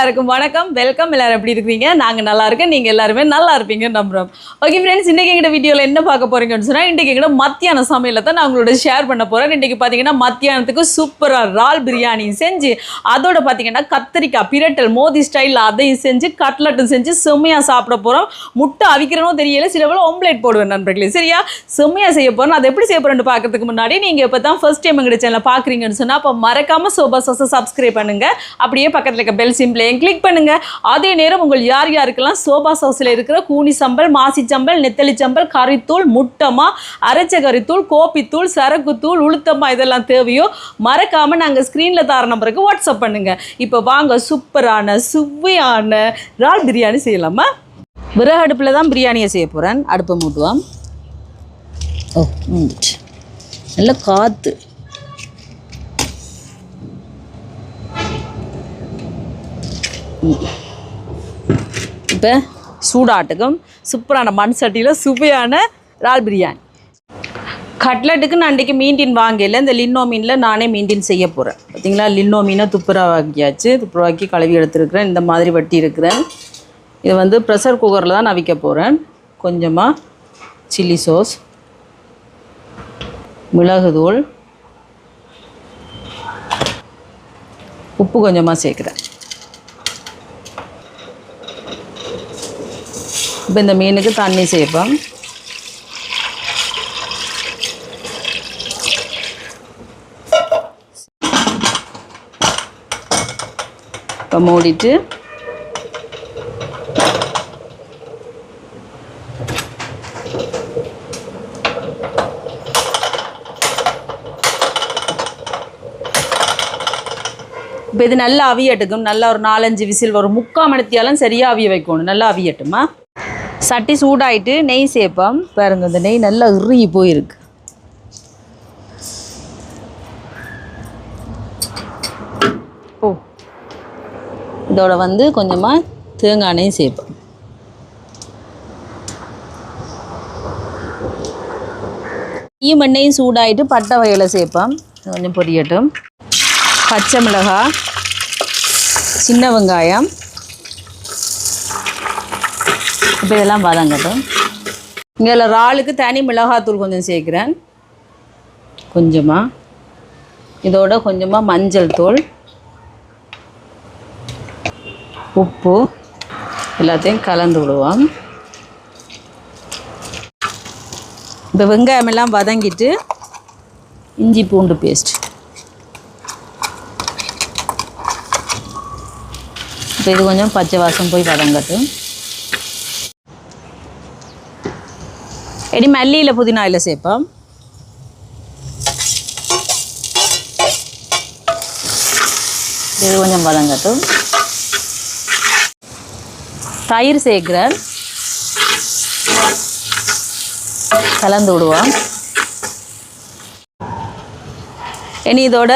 எல்லாருக்கும் வணக்கம். வெல்கம் எல்லாரும் எப்படி இருக்கீங்க நாங்கள் நல்லா இருக்கேன் நீங்கள் எல்லாருமே நல்லா இருப்பீங்க நம்புறோம். ஓகே ஃப்ரெண்ட்ஸ் இன்றைக்கி எங்கிட்ட வீடியோவில் என்ன பார்க்க போகிறீங்கன்னு சொன்னால் இன்றைக்கி எங்கிட்ட மத்தியான சமையலை தான் நான் உங்களோட ஷேர் பண்ண போகிறேன் இன்றைக்கி பார்த்தீங்கன்னா மத்தியானத்துக்கு சூப்பராக இறால் பிரியாணி செஞ்சு அதோட பார்த்தீங்கன்னா கத்திரிக்காய் பிரட்டல் மோதி ஸ்டைலில் அதையும் செஞ்சு கட்லட்டும் செஞ்சு செம்மையாக சாப்பிட போகிறோம் முட்டை அவிக்கிறனும் தெரியல சில வேளை ஆம்லேட் போடுவேன் நண்பர்களே. சரியா? செம்மையாக செய்ய போகிறோம் அதை எப்படி செய்ய போகிறேன்னு பார்க்கறதுக்கு முன்னாடி நீங்கள் இப்போ தான் ஃபர்ஸ்ட் டைம் எங்கிட்ட சேனலை பார்க்குறீங்கன்னு சொன்னால் அப்போ மறக்காமல் சோபா சோசை சப்ஸ்கிரைப் பண்ணுங்கள் அப்படியே பக்கத்தில் இருக்க பெல் சிம்பிளையும் கிளிக் பண்ணுங்க. அதே நேரம் உங்கள் யார் யாருக்கெல்லாம் சோபா சவுஸில் இருக்கிற கூனி சம்பல் மாசி சம்பல் நெத்தலி சம்பல் கறித்தூள் முட்டமா அரைச்ச கறித்தூள் கோப்பித்தூள் சரக்குத்தூள் உளுத்தமா இதெல்லாம் தேவையோ மறக்காமல் நாங்கள் ஸ்க்ரீனில் தார நம்பருக்கு வாட்ஸ்அப் பண்ணுங்க. இப்போ வாங்க சூப்பரான சுவையான இறால் பிரியாணி செய்யலாமா? விறகு அடுப்பில் தான் பிரியாணியை செய்ய போகிறேன் அடுப்பை மூட்டுவான் ஓ மூண்டுச்சு நல்ல காற்று இப்போ சூடாட்டுக்கும் சூப்பரான மண் சட்டியில் சுவையான இறால் பிரியாணி. கட்லட்டுக்கு நான் அன்றைக்கி மீண்டின் வாங்கல. இந்த லின்னோ மீனில் நானே மீண்டின் செய்ய போகிறேன் பார்த்தீங்களா லின்னோ மீனை துப்புரவாக்கியாச்சு. துப்புரவாக்கி கழுவி எடுத்துருக்கிறேன். இந்த மாதிரி வட்டி இருக்கிறேன். இது வந்து ப்ரெஷர் குக்கரில் தான் நான் வைக்க போகிறேன் கொஞ்சமாக சில்லி சோஸ் மிளகுதூள் உப்பு கொஞ்சமாக சேர்க்குறேன். இப்போ இந்த மீனுக்கு தண்ணி சேர்ப்போம். இப்போ மூடிட்டு இப்போ இது நல்லா அவியட்டுக்கும். நல்லா ஒரு நாலஞ்சு விசில் ஒரு முக்கால் மணித்தியாலும் சரியாக அவிய வைக்கணும். நல்லா அவியட்டுமா? சட்டி சூடாயிட்டு நெய் சேர்ப்போம். பாருங்க இந்த நெய் நல்லா இறுகி போயிருக்கு. ஓ. இதோட வந்து கொஞ்சமாக தேங்காய் நெய் சேர்ப்போம். நெய்யும் எண்ணெயும் சூடாயிட்டு பட்டை வகையில் சேர்ப்போம். கொஞ்சம் பொரியட்டும். பச்சை மிளகாய் சின்ன வெங்காயம் இப்போ இதெல்லாம் வதங்கட்டும் இங்கே இறாலுக்கு தனி மிளகாத்தூள் கொஞ்சம் சேர்க்குறேன். கொஞ்சமாக இதோட கொஞ்சமாக மஞ்சள் தூள். உப்பு. எல்லாத்தையும் கலந்து விடுவோம். இப்போ வெங்காயமெல்லாம் வதங்கிட்டு இஞ்சி பூண்டு பேஸ்ட் இப்போ இது கொஞ்சம் பச்சை வாசம் போய் வதங்கட்டும். இனி மல்லியில் புதினா இல்லை சேர்ப்போம் இது கொஞ்சம் வதங்கட்டும் தயிர் சேர்க்குறேன் கலந்து விடுவோம் இனி இதோட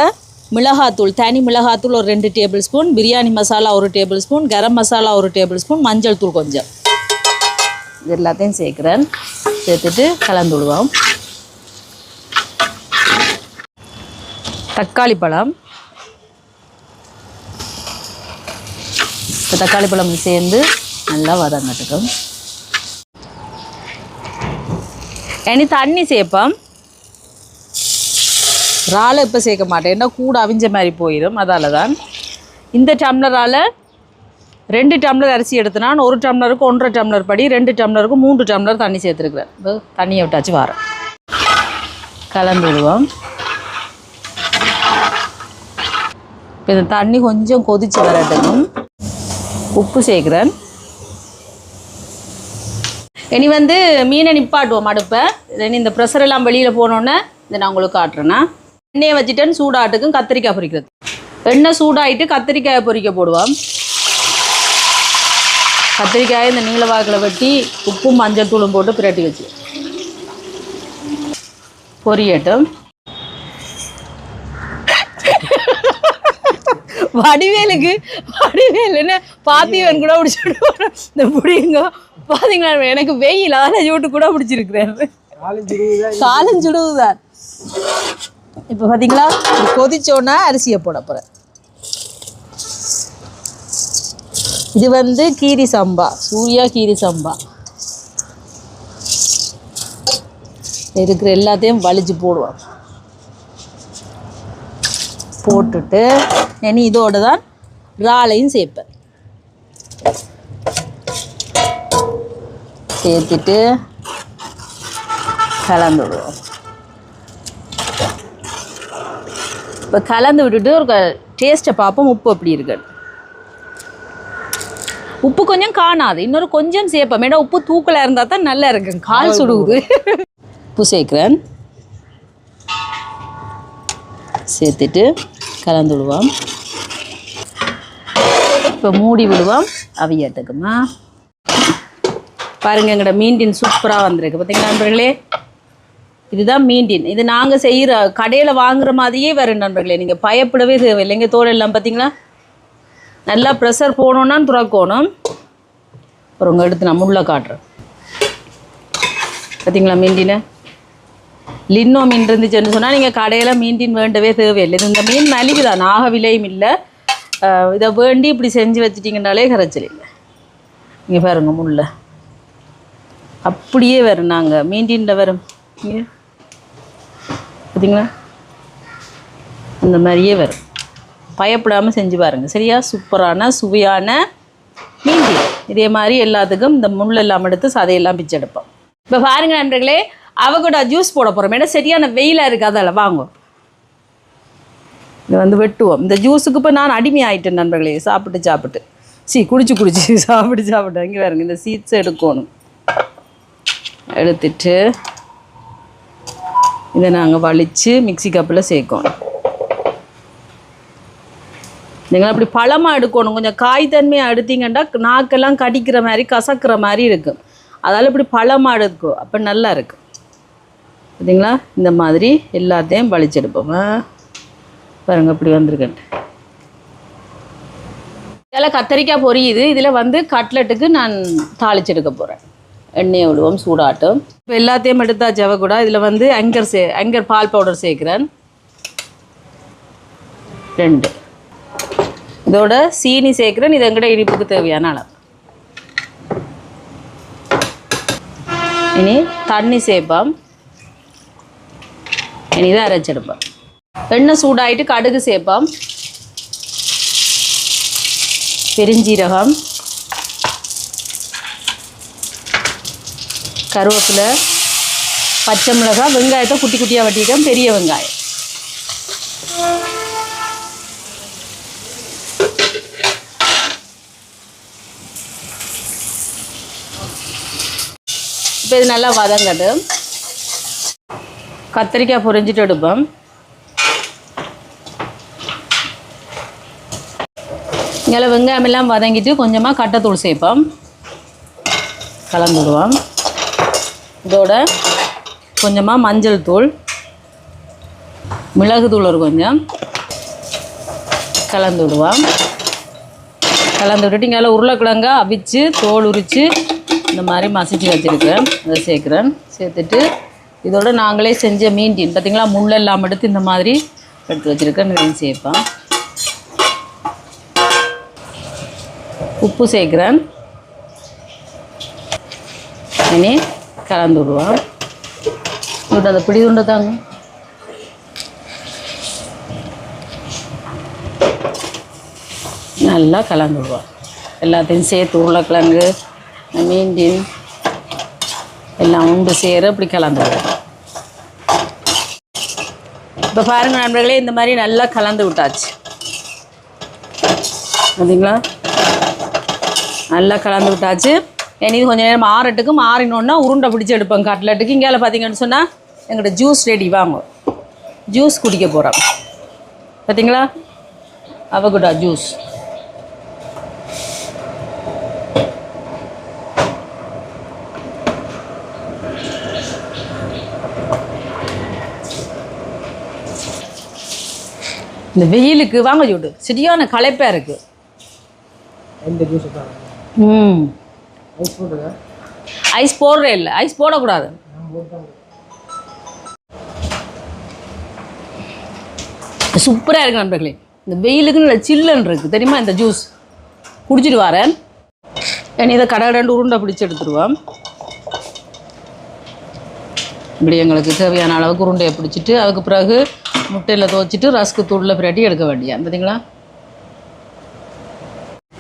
மிளகாத்தூள் தனி மிளகாத்தூள் ஒரு ரெண்டு டேபிள் ஸ்பூன் பிரியாணி மசாலா ஒரு டேபிள் ஸ்பூன் கரம் மசாலா ஒரு டேபிள் ஸ்பூன் மஞ்சள் தூள் கொஞ்சம் இது எல்லாத்தையும் சேர்க்குறேன் சேர்த்துட்டு கலந்து விடுவோம். தக்காளி பழம். இப்போ தக்காளி பழம் சேர்ந்து நல்லா வதங்கட்டுக்கும் இனி தண்ணி சேர்ப்போம். இறாலை இப்போ சேர்க்க மாட்டேன். ஏன்னா கூட அவிஞ்ச மாதிரி போயிடும் அதால தான் இந்த டம்ளரால் ரெண்டு டம்ளர் அரிசி எடுத்தனா ஒரு டம்ளருக்கு ஒன்றரை டம்ளர் படி ரெண்டு டம்ளருக்கு மூன்று டம்ளர் தண்ணி சேர்த்துருக்குறேன் இப்போ தண்ணியை விட்டாச்சு வரேன் கலந்து இப்போ இந்த தண்ணி கொஞ்சம் கொதிச்சு வரட்டும். உப்பு சேர்க்குறேன். இனி வந்து மீனை நிப்பாட்டுவோம் அடுப்பை. இனி இந்த ப்ரெஷர் எல்லாம் வெளியில் போனோன்னே இதை நான் உங்களுக்கு காட்டுறேன்னா. எண்ணெயை வச்சுட்டேன்னு சூடாட்டுக்கும் கத்திரிக்காய் பொரிக்கிறது. எண்ணெய் சூடாயிட்டு கத்திரிக்காயை பொரிக்க போடுவோம். கத்திரிக்காயை இந்த நீல வாக்கில் வெட்டி உப்பும் மஞ்சள் தூளும் போட்டு பிரட்டி வச்சு. பொரியட்டும். வடிவேலுக்கு வடிவேலுன்னு பாத்திவன் கூட பிடிச்சிட்டு இந்த புடிங்க பாத்தீங்களா எனக்கு வெயில் அதெல்லாம் விட்டு கூட பிடிச்சிருக்கிறாரு. காலஞ்சுடுவுதான். இப்போ பார்த்தீங்களா கொதிச்சோன்னா அரிசியை போட போகிறேன் இது வந்து கீரி சம்பா. சூர்யா கீரி சம்பா. இருக்கிற எல்லாத்தையும் வலிச்சு போடுவோம். போட்டுட்டு இனி இதோட தான் இறாலையும் சேர்ப்பேன். சேர்த்துட்டு கலந்து விடுவோம். இப்போ கலந்து விட்டுட்டு ஒரு டேஸ்ட்டை பார்ப்போம். உப்பு எப்படி இருக்குது உப்பு கொஞ்சம் காணாது. இன்னொரு கொஞ்சம் சேர்ப்போம் ஏன்னா உப்பு தூக்கலாக இருந்தால் தான் நல்லா இருக்கு கால் சுடுகுது உப்பு சேர்க்குறேன். சேர்த்துட்டு கலந்து விடுவோம். இப்போ மூடி விடுவோம். அவியட்டுக்குமா பாருங்க எங்கட மீன்டின் சூப்பராக வந்திருக்கு. பார்த்தீங்களா நண்பர்களே? இதுதான் மீன்டின் இது நாங்கள் செய்கிற கடையில் வாங்குற மாதிரியே வரும் நண்பர்களே. நீங்கள் பயப்படவே தேவையில்லைங்க தோல் எல்லாம் பார்த்தீங்களா நல்லா ப்ரெஷர் போகணுன்னா துறக்கணும். அப்புறம் உங்கள் எடுத்து நான் முள்ள காட்டுறேன். பார்த்தீங்களா மீன்டினை? லின்னோ மீன் இருந்துச்சுன்னு சொன்னால் நீங்கள் கடையில் மீண்டின் வேண்டவே தேவையில்லை. இது இந்த மீன் மலிவு தான் நாக விலையும் இல்லை இதை வேண்டி இப்படி செஞ்சு வச்சிட்டிங்கனாலே கரைச்சல் இல்லை. இங்கே பாருங்க முள்ள. அப்படியே வரும் நாங்கள் மீண்டின்ல வரும். இங்கே. பார்த்தீங்களா அந்த மாதிரியே வரும். பயப்படாமல் செஞ்சு பாருங்கள் சரியா? சூப்பரான சுவையான மீன்டி இதே மாதிரி எல்லாத்துக்கும் இந்த முள் எல்லாம் எடுத்து சதையெல்லாம் பிச்சு எடுப்போம். இப்போ பாருங்க நண்பர்களே அவகோடா ஜூஸ் போட போகிறோம் ஏன்னா சரியான வெயிலாக இருக்குது அதில் வாங்குவோம் இதை வந்து வெட்டுவோம். இந்த ஜூஸுக்கு இப்போ நான் அடிமை ஆகிட்டேன் நண்பர்களே. சாப்பிட்டு சாப்பிட்டு. சி குடிச்சு குடிச்சு. சாப்பிட்டு சாப்பிட்டு. இங்கே பாருங்க இந்த சீட்ஸ் எடுக்கணும். எடுத்துட்டு இதை நாங்கள் வலித்து மிக்ஸி கப்பில் சேர்க்கணும். நீங்கள் அப்படி பழமாக எடுக்கணும். கொஞ்சம் காய்தன்மையாக எடுத்தீங்கன்னா நாக்கெல்லாம் கடிக்கிற மாதிரி கசக்கிற மாதிரி இருக்கும். அதால் இப்படி பழமாக எடுக்கும் அப்போ நல்லா இருக்கும். பார்த்தீங்களா இந்த மாதிரி எல்லாத்தையும் வலிச்செடுப்போம். ஆ? பாருங்க இப்படி வந்திருக்கேன் இதில் கத்தரிக்காய் பொரியுது. இதில் வந்து கட்லெட்டுக்கு நான் தாளிச்செடுக்க போகிறேன் எண்ணெயை விடுவோம் சூடாட்டும். இப்போ எல்லாத்தையும் எடுத்தா ஜவகுடா. கூட இதில் வந்து அங்கர் சே அங்கர் பால் பவுடர் சேர்க்குறேன். ரெண்டு. இதோட சீனி சேர்க்குறேன் இது எங்கிட்ட இனிப்புக்கு தேவையான அளவு. இனி தண்ணி சேர்ப்போம். இனி இதை அரைச்செடுப்போம் எண்ணெய் சூடாயிட்டு கடுகு சேர்ப்போம். பெருஞ்சீரகம். கருவேப்பிலை. பச்சை மிளகாய். வெங்காயத்தை குட்டி குட்டியாக வெட்டிட்டோம் பெரிய வெங்காயம். இப்போ இது நல்லா வதங்கட்டும் கத்திரிக்காய் பொரிஞ்சிட்டு எடுப்போம். இங்கே வெங்காயம் எல்லாம் வதங்கிட்டு கொஞ்சமாக கட்டைத்தூள் சேர்ப்போம். கலந்து விடுவோம் இதோட கொஞ்சமாக மஞ்சள் தூள் மிளகு தூள் ஒரு கொஞ்சம். கலந்து விடுவோம் கலந்து விட்டுட்டு இங்கே உருளைக்கிழங்க அவிச்சு தோல் உரித்து இந்த மாதிரி மசிச்சு வச்சுருக்கேன் அதை சேர்க்குறேன். சேர்த்துட்டு இதோட நாங்களே செஞ்ச மீன் தீன் பார்த்திங்களா? முள் முள்ளெல்லாம் எடுத்து இந்த மாதிரி எடுத்து வச்சுருக்கேன். இதையும் சேர்ப்பேன். உப்பு சேர்க்குறேன். இனி கலந்து விடுவான் விட்டு அதை பிடி துண்டை தாங்க. நல்லா கலந்து விடுவோம். எல்லாத்தையும் சேர்த்து உருளைக்கிழங்கு மீண்டின் எல்லாம் உண்டு சேர இப்படி கலந்து இப்போ பாருங்கள் நண்பர்களே இந்த மாதிரி நல்லா கலந்து விட்டாச்சு. பார்த்தீங்களா நல்லா கலந்து விட்டாச்சு. இனி இது கொஞ்சம் நேரம் ஆறட்டுக்கு மாறினோன்னா உருண்டை பிடிச்சி எடுப்போம் கட்லெட்டுக்கு. இங்கே பார்த்தீங்கன்னு சொன்னால் எங்கள்கிட்ட ஜூஸ் ரெடி வாங்க ஜூஸ் குடிக்க போகிறோம் பார்த்தீங்களா அவகுடா ஜூஸ் இந்த வெயிலுக்கு வாங்க ஜூடு சரியான களைப்பாக இருக்குது தான் ம். ஐஸ் போடுறே இல்லை. ஐஸ் போடக்கூடாது. சூப்பராக இருக்கு நண்பர்களே. இந்த வெயிலுக்கு நல்ல சில்லுன்னு இருக்குது தெரியுமா இந்த ஜூஸ் குடிச்சிட்டு வரேன். இனி இதை கடை ரெண்டு உருண்டை பிடிச்சி எடுத்துருவோம். இப்படி எங்களுக்கு தேவையான அளவுக்கு உருண்டையை பிடிச்சிட்டு அதுக்கு பிறகு முட்டையில் துவச்சிட்டு ரஸ்க்கு தூளில் பிரட்டி எடுக்க வேண்டியா பார்த்தீங்களா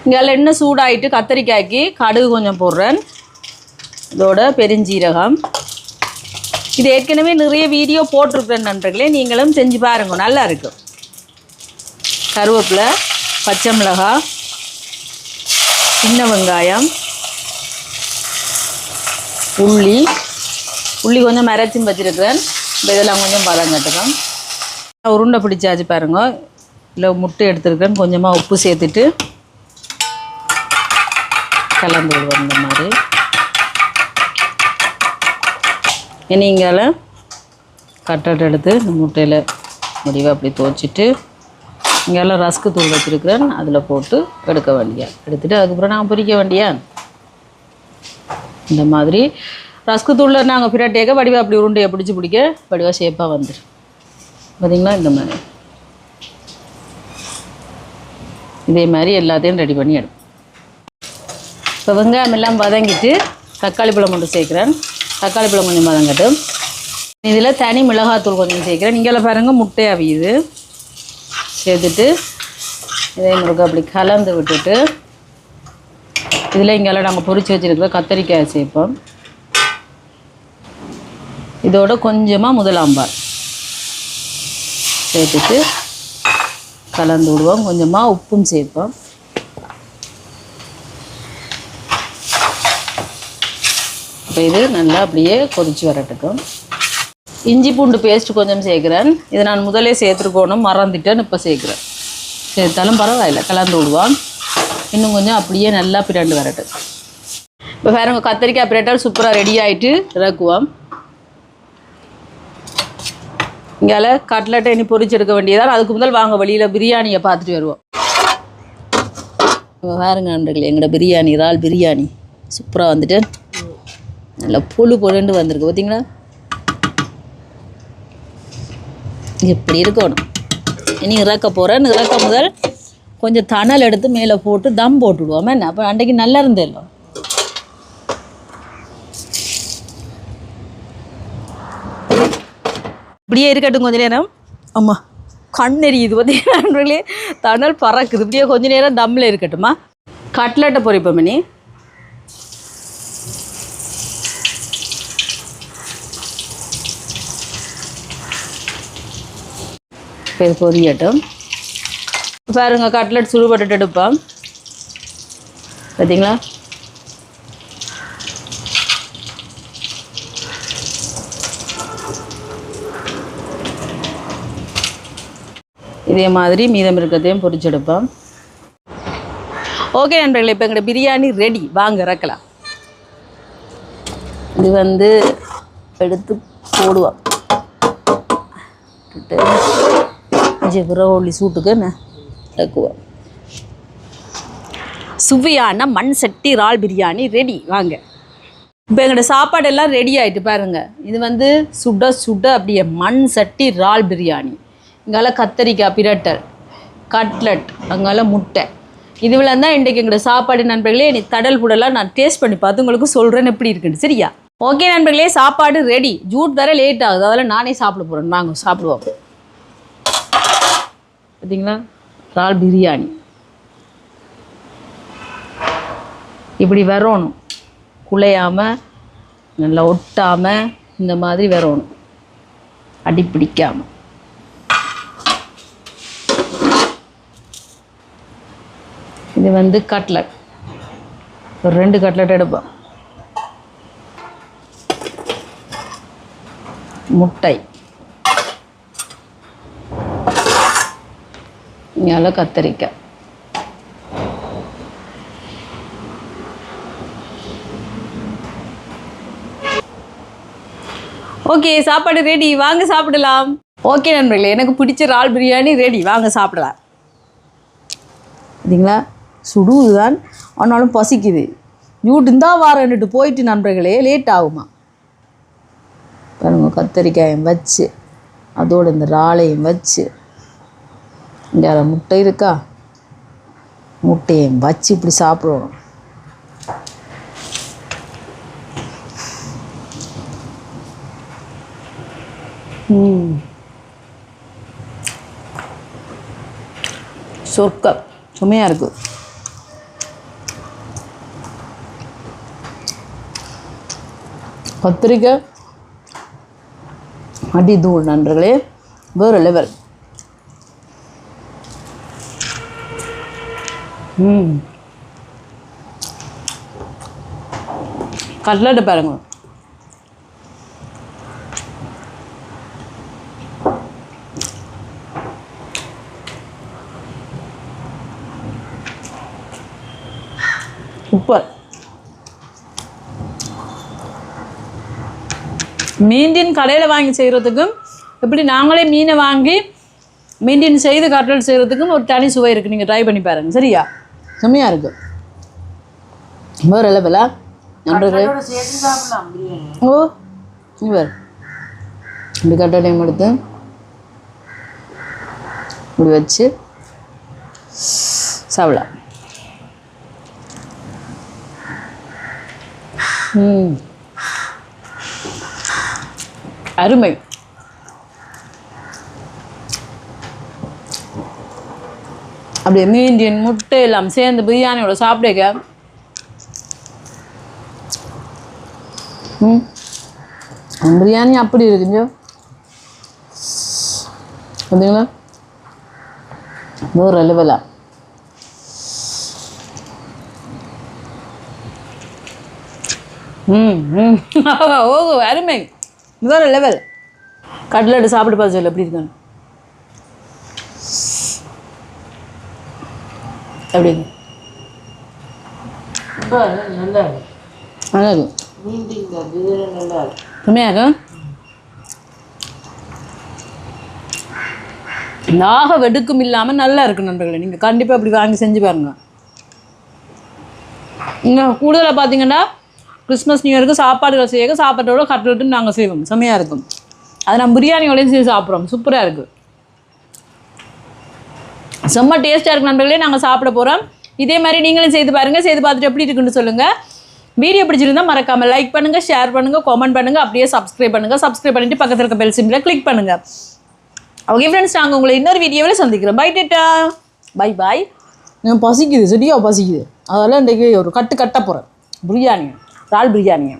இங்கே எண்ணெய் சூடாயிட்டு கத்தரிக்காய்க்கு கடுகு கொஞ்சம் போடுறேன் இதோட பெருஞ்சீரகம் இது ஏற்கனவே நிறைய வீடியோ போட்டிருக்கிறேன் நண்பர்களே நீங்களும் செஞ்சு பாருங்க நல்லா இருக்கும் கருவேப்பிலை பச்சை மிளகாய் சின்ன வெங்காயம் உள்ளி உள்ளி கொஞ்சம் மறைச்சும் வச்சுருக்கிறேன் இதெல்லாம் கொஞ்சம் பதம் கட்டுக்கும் உருண்டை பிடிச்சாச்சு பாருங்க. இல்லை முட்டை எடுத்துருக்கேன். கொஞ்சமாக உப்பு சேர்த்துட்டு கலந்து விடுவோம் இந்த மாதிரி. இனிங்கால கட்டட் எடுத்து இந்த முட்டையில் முடிவை அப்படி துவச்சிட்டு இங்கெல்லாம் ரஸ்க்கு தூள் வச்சுருக்கிறேன். அதில் போட்டு எடுக்க வேண்டியா? எடுத்துகிட்டு அதுக்கப்புறம் நாங்கள் பிரிக்க வேண்டியா? இந்த மாதிரி ரஸ்க்கு தூளில் நாங்கள் பிரட்டேக்க வடிவாக அப்படி உருண்டையை பிடிச்சி பிடிக்க வடிவாக ஷேப்பாக வந்துடும் பார்த்தீங்களா இந்த மாதிரி. இதே மாதிரி எல்லாத்தையும் ரெடி பண்ணி எடுப்போம். இப்போ வெங்காயம் எல்லாம் வதங்கிட்டு தக்காளி பழம் மட்டும் சேர்க்குறேன். தக்காளி பழம் கொஞ்சம் வதங்கட்டும். இதில் தனி மிளகாத்தூள் கொஞ்சம் சேர்க்குறேன். இங்கெல்லாம் பாருங்கள் முட்டை அவியுது. சேர்த்துட்டு இதே முருகை அப்படி கலந்து விட்டுட்டு இதில் இங்கெல்லாம் நாங்கள் பொறிச்சு வச்சுருக்கிற கத்தரிக்காய் சேர்ப்போம். இதோட கொஞ்சமாக முதலாம்பார் சேர்த்துட்டு கலந்து விடுவோம். கொஞ்சமாக உப்பும் சேர்ப்போம். இப்போ இது நல்லா அப்படியே கொதிச்சு வரட்டுக்கும் இஞ்சி பூண்டு பேஸ்ட் கொஞ்சம் சேர்க்குறேன். இதை நான் முதலே சேர்த்துருக்கணும். மறந்துட்டேன்னு இப்போ சேர்க்குறேன். சேர்த்தாலும் பரவாயில்ல. கலந்து விடுவோம். இன்னும் கொஞ்சம் அப்படியே நல்லா பிரண்டு வரட்டும். இப்போ வேறு கத்திரிக்காய் பிரட்டல் சூப்பராக ரெடி ஆகிட்டு இறக்குவோம். இங்கால கட்லட்டை இனி பொறிச்செடுக்க எடுக்க வேண்டியதால் அதுக்கு முதல் வாங்க வழியில் பிரியாணியை பார்த்துட்டு வருவோம். இப்போ பாருங்க நண்பர்களே எங்களோட பிரியாணி இறால் பிரியாணி. சூப்பராக வந்துட்டு நல்லா புழு பொழுண்டு வந்திருக்கு. பார்த்தீங்களா? எப்படி இருக்கணும்? இனி இறக்க போகிறேன் இறக்க முதல் கொஞ்சம் தணல் எடுத்து மேலே போட்டு தம் போட்டுவிடுவோம் என்ன? அப்போ அன்றைக்கு நல்லா இருந்தேன் இப்படியே இருக்கட்டும் கொஞ்ச நேரம். ஆமாம் கண் எரியுது பார்த்தீங்கன்னா தணல் பறக்குது. இப்படியே கொஞ்ச நேரம் தம்மில் இருக்கட்டுமா? கட்லெட்டை பொரிப்போம் மணி இது பொரியட்டும். பாருங்க கட்லெட் சுடுபட்டு எடுப்போம். பார்த்தீங்களா இதே மாதிரி மீதம் இருக்கிறதையும் பொறிச்செடுப்போம். ஓகே நண்பர்களே இப்போ எங்களோட பிரியாணி ரெடி வாங்க இறக்கலாம். இது வந்து எடுத்து போடுவோம். ஜெவரோலி சூட்டுக்கு என்ன? இறக்குவோம். சுவையான மண் சட்டி இறால் பிரியாணி ரெடி வாங்க. இப்போ எங்களோட சாப்பாடு எல்லாம் ரெடி ஆயிட்டு பாருங்க. இது வந்து சுட சுட அப்படியே மண் சட்டி இறால் பிரியாணி. இங்கால கத்தரிக்காய் பிரட்டல் கட்லட் அங்கால முட்டை. இதுவில் தான் இன்றைக்கு எங்களோட சாப்பாடு நண்பர்களே நீ தடல் புடலாம் நான் டேஸ்ட் பண்ணி பார்த்து உங்களுக்கு சொல்கிறேன்னு எப்படி இருக்குன்னு. சரியா? ஓகே நண்பர்களே சாப்பாடு ரெடி ஜூட் தர லேட் ஆகுது. அதெல்லாம் நானே சாப்பிட போகிறேன் வாங்க சாப்பிடுவோம். பார்த்தீங்களா இறால் பிரியாணி. இப்படி வரணும் குலையாமல் நல்லா ஒட்டாமல் இந்த மாதிரி வரணும் அடி பிடிக்காமல் இது வந்து கட்லட் ஒரு ரெண்டு கட்லட் எடுப்போம். முட்டை. இங்கால கத்தரிக்காய் ஓகே சாப்பாடு ரெடி வாங்க சாப்பிடலாம். ஓகே நண்பர்களே எனக்கு பிடிச்ச இறால் பிரியாணி ரெடி வாங்க சாப்பிடலாம். சரிங்களா? சுடுதான் ஆனாலும் பசிக்குது. இவட்டு இந்தா வாரன்னுட்டு போயிட்டு நண்பர்களே லேட் ஆகுமா? பாருங்க கத்தரிக்காயும் வச்சு அதோடு இந்த ராளையும் வச்சு. இங்கே முட்டை இருக்கா? முட்டையும் வச்சு இப்படி சாப்பிடுவோம் சொர்க்கம். சுமையாக இருக்குது கத்திரிக்காய் அடிதூள் நண்பர்களே வேறு லெவல் ம். கட்லெட்டு பாருங்க. சூப்பர் மீண்டின் கடையில் வாங்கி செய்கிறதுக்கும் எப்படி நாங்களே மீனை வாங்கி மீண்டின் செய்து கட்லட் செய்கிறதுக்கும் ஒரு தனி சுவை இருக்குது நீங்கள் ட்ரை பண்ணி பாருங்க. சரியா? செம்மையாக இருக்கு. வேறு லெவலா பிரியாணி ஓ இவர் இப்படி கட்டடையும் எடுத்து இப்படி வச்சு சாப்பிடலாம். ம். அருமை. அப்படியே மீண்டியன் முட்டை எல்லாம் சேர்ந்து பிரியாணியோட சாப்பிடுங்க ம். பிரியாணி அப்படி இருக்குங்க பார்த்தீங்களா? நூறு லெவலா ம் ம். ஓ அருமை. வேறு லெவல் கட்லெட் சாப்பிட்டு பார்த்து சொல்லு எப்படி இருக்கான்னு. எப்படி இருக்கு? நல்லா இருக்கு நல்லா உண்மையாக நாக வெடுக்கும் இல்லாமல் நல்லா இருக்கு நண்பர்களே. நீங்கள் கண்டிப்பாக இப்படி வாங்கி செஞ்சு பாருங்க. இங்கே கூடுதலாக பார்த்தீங்கன்னா கிறிஸ்மஸ் நியூ இயருக்கு சாப்பாடுகள் செய்ய சாப்பாட்டோட கட்லெட்டும் நாங்கள் செய்வோம். செம்மையாக இருக்கும். அதை நம்ம பிரியாணியோடையும் செய்து சாப்பிட்றோம். சூப்பராக இருக்குது செம்ம டேஸ்ட்டாக இருக்கு நண்பர்களே நாங்கள் சாப்பிட போகிறோம் இதே மாதிரி நீங்களும் செய்து பாருங்கள் செய்து பார்த்துட்டு எப்படி இருக்குன்னு சொல்லுங்கள் வீடியோ பிடிச்சிருந்தா மறக்காமல் லைக் பண்ணுங்கள் ஷேர் பண்ணுங்கள் கமெண்ட் பண்ணுங்கள் அப்படியே சப்ஸ்கிரைப் பண்ணுங்கள் சப்ஸ்கிரைப் பண்ணிட்டு பக்கத்தில் இருக்க பெல் சிம்பில் கிளிக் பண்ணுங்கள் ஓகே ஃப்ரெண்ட்ஸ் நாங்கள் உங்களை இன்னொரு வீடியோவில் சந்திக்கிறோம். பை டேட்டா பை பாய் பசிக்குது. சரியா பசிக்குது. அதெல்லாம் இன்றைக்கு ஒரு கட்டு கட்ட போகிறேன் பிரியாணி. இறால் பிரியாணி